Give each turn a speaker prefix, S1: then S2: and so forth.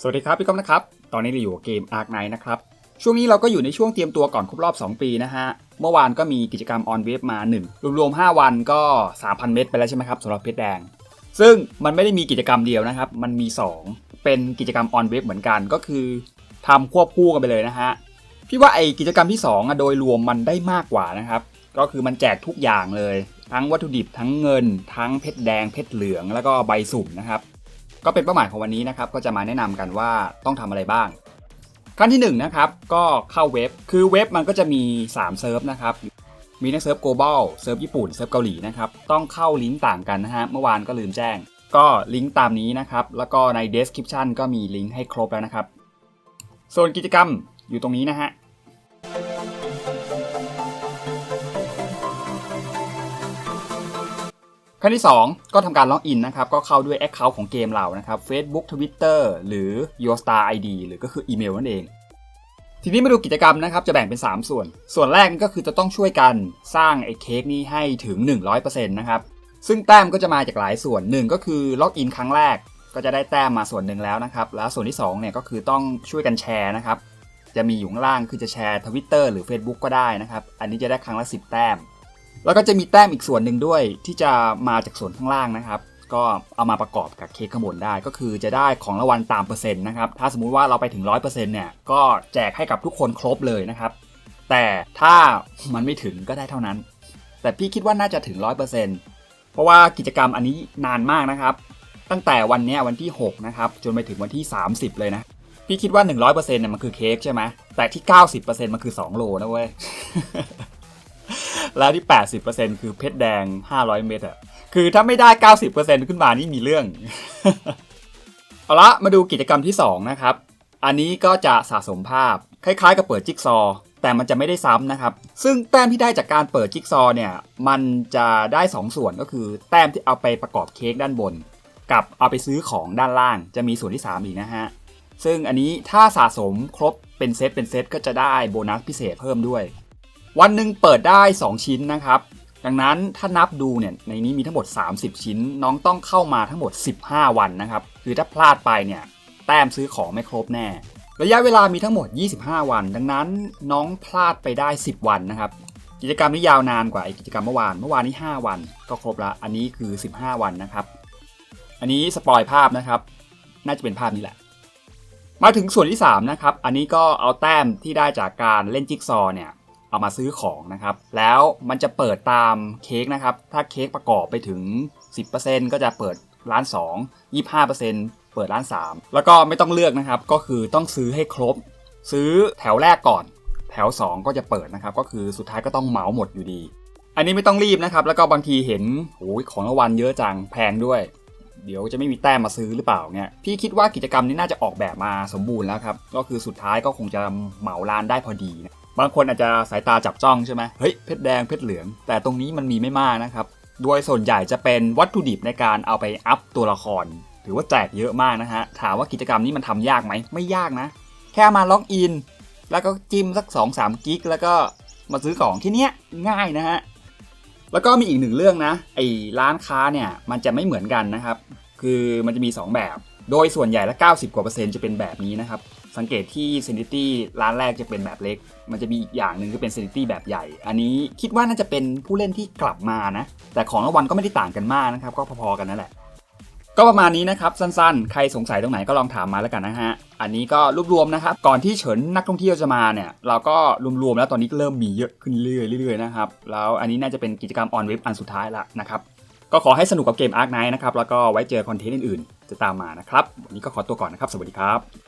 S1: สวัสดีครับพี่ก้องนะครับ ตอนนี้เราอยู่กับเกม Ark Knight นะครับ ช่วงนี้เราก็อยู่ในช่วงเตรียมตัวก่อนครบรอบ 2 ปีนะฮะ เมื่อวานก็มีกิจกรรม On Wave มา 1 รวมๆ 5 วันก็ 3,000 เม็ดไปแล้วใช่ไหมครับสำหรับเพชรแดง ซึ่งมันไม่ได้มีกิจกรรมเดียวนะครับ มันมี 2 เป็นกิจกรรม On Wave เหมือนกันก็คือทำควบคู่กันไปเลยนะฮะ พี่ว่าไอกิจกรรมที่2อะโดยรวมมันได้มากกว่านะครับ ก็คือมันแจกทุกอย่างเลย ทั้งวัตถุดิบทั้งเงิน ทั้งเพชรแดงเพชรเหลืองแล้วก็ใบสุ่มนะครับ ก็เป็นเป้าหมายของวันนี้นะครับก็จะมาแนะนำกันว่าต้องทำอะไรบ้าง ขั้นที่1นงนะครับก็เข้าเว็บคือเว็บมันก็จะมี3เซิร์ฟนะครับมีทั้งเซิร์ฟ global เซิร์ฟญี่ปุ่นเซิร์ฟเกาหลีนะครับต้องเข้าลิงก์ต่างกันนะฮะเมื่อวานก็ลืมแจ้ง ก็ลิงก์ตามนี้นะครับแล้วก็ใน description ก็มีลิงก์ให้ครบแล้วนะครับ ส่วนกิจกรรมอยู่ตรงนี้นะฮะ ขั้นที่ 2 ก็ทำการล็อกอินนะครับ ก็เข้าด้วย Account ของเกมเรานะครับ Facebook Twitter หรือ Your Star ID หรือก็คืออีเมลนั่นเอง ทีนี้มาดูกิจกรรมนะครับ จะแบ่งเป็น 3 ส่วน ส่วนแรกก็คือจะต้องช่วยกันสร้างไอ้เค้กนี้ให้ถึง 100%นะครับ ซึ่งแต้มก็จะมาจากหลายส่วนหนึ่งก็คือล็อกอินครั้งแรก ก็จะได้แต้มมาส่วนหนึ่งแล้วนะครับ แล้วส่วนที่2เนี่ยก็คือต้องช่วยกันแชร์นะครับ จะมีอยู่ข้างล่างคือจะแชร์ Twitter หรือ Facebook ก็ได้นะครับ อันนี้จะได้ครั้งละ 10 แต้ม แล้วก็จะมีแต้มอีกส่วนหนึ่งด้วยที่จะมาจากส่วนข้างล่างนะครับ ก็เอามาประกอบกับเค้กข้างบนได้ ก็คือจะได้ของรางวัลตามเปอร์เซ็นต์นะครับ ถ้าสมมุติว่าเราไปถึง 100%เนี่ยก็แจกให้กับทุกคนครบเลยนะครับ แต่ถ้ามันไม่ถึงก็ได้เท่านั้น แต่พี่คิดว่าน่าจะถึง 100%เพราะว่ากิจกรรมอันนี้นานมากนะครับ ตั้งแต่วันนี้วันที่6นะครับจนไปถึงวันที่ 30 เลยนะพี่คิดว่า 100%เนี่ยมันคือเค้กใช่ไหมแต่ที่ 90%มันคือ 2 โลนะเว้ย แล้วที่ 80%คือเพชรแดง 500 เม็ดอะคือถ้าไม่ได้ 90%ขึ้นมานี่มีเรื่อง เอาละมาดูกิจกรรมที่ 2 นะครับ อันนี้ก็จะสะสมภาพ คล้ายๆ กับเปิดจิ๊กซอว์แต่มันจะไม่ได้ซ้ำนะครับ ซึ่งแต้มที่ได้จากการเปิดจิ๊กซอว์เนี่ย มันจะได้ 2 ส่วนก็คือ แต้มที่เอาไปประกอบเค้กด้านบน กับเอาไปซื้อของด้านล่าง จะมีส่วนที่ 3 อีกนะฮะ ซึ่งอันนี้ถ้าสะสมครบเป็นเซตเป็นเซตก็จะได้โบนัสพิเศษเพิ่มด้วย วันหนึ่งเปิดได้ 2 ชิ้นนะครับ ดังนั้นถ้านับดูเนี่ยในนี้มีทั้งหมด 30 ชิ้น น้องต้องเข้ามาทั้งหมด 15 วันนะครับ คือถ้าพลาดไปเนี่ยแต้มซื้อของไม่ครบแน่ ระยะเวลามีทั้งหมด 25 วัน ดังนั้นน้องพลาดไปได้ 10 วันนะครับ กิจกรรมนี้ยาวนานกว่าไอกิจกรรมเมื่อวาน เมื่อวานนี้ 5 วัน ก็ครบละ อันนี้คือ 15 วันนะครับ อันนี้สปอยภาพนะครับ น่าจะเป็นภาพนี้แหละมาถึงส่วนที่ 3 นะครับ อันนี้ก็เอาแต้มที่ได้จากการเล่นจิ๊กซอว์เนี่ย เอามาซื้อของนะครับ แล้วมันจะเปิดตามเค้กนะครับ ถ้าเค้กประกอบไปถึง 10%ก็จะเปิดร้าน 2 25%เปิดร้าน 3 แล้วก็ไม่ต้องเลือกนะครับ ก็คือต้องซื้อให้ครบ ซื้อแถวแรกก่อน แถว 2 ก็จะเปิดนะครับ ก็คือสุดท้ายก็ต้องเหมาหมดอยู่ดี อันนี้ไม่ต้องรีบนะครับ แล้วก็บางทีเห็นโอ้ยของรางวัลเยอะจังแพงด้วย เดี๋ยวจะไม่มีแต้มมาซื้อหรือเปล่าเนี่ยพี่คิดว่ากิจกรรมนี้น่าจะออกแบบมาสมบูรณ์แล้วครับ ก็คือสุดท้ายก็คงจะเหมาร้านได้พอดีนะ บางคนอาจจะสายตาจับจ้องใช่ไหมเฮ้ยเพชรแดงเพชรเหลือง แต่ตรงนี้มันมีไม่มากนะครับ โดยส่วนใหญ่จะเป็นวัตถุดิบในการเอาไปอัพตัวละคร ถือว่าแจกเยอะมากนะฮะ ถามว่ากิจกรรมนี้มันทำยากไหม ไม่ยากนะ แค่มาล็อกอิน แล้วก็จิ้มสัก 2-3กิกแล้วก็มาซื้อของที่เนี้ยง่ายนะฮะ แล้วก็มีอีกหนึ่งเรื่องนะ ไอ้ร้านค้าเนี่ยมันจะไม่เหมือนกันนะครับ คือมันจะมี 2 แบบ โดยส่วนใหญ่ละ 90 กว่าเปอร์เซ็นต์จะเป็นแบบนี้นะครับ สังเกตที่เซนิตี้ร้านแรกจะเป็นแบบเล็ก มันจะมีอีกอย่างหนึ่งคือเป็นเซนิตี้แบบใหญ่ อันนี้คิดว่าน่าจะเป็นผู้เล่นที่กลับมานะ แต่ของรางวัลก็ไม่ได้ต่างกันมากนะครับ ก็พอๆกันนั่นแหละ ก็ประมาณนี้นะครับ สั้นๆ ใครสงสัยตรงไหนก็ลองถามมาแล้วกันนะฮะ อันนี้ก็รวบรวมนะครับ ก่อนที่เฉินนักท่องเที่ยวจะมาเนี่ย เราก็รวมๆแล้วตอนนี้ก็เริ่มมีเยอะขึ้นเรื่อยๆนะครับ แล้วอันนี้น่าจะเป็นกิจกรรมออนเว็บอันสุดท้ายละนะครับ ก็ขอให้สนุกกับเกม Ark Knight นะครับ แล้วก็ไว้เจอคอนเทนต์อื่นๆ จะตามมานะครับ วันนี้ก็ขอตัวก่อนนะครับ สวัสดีครับ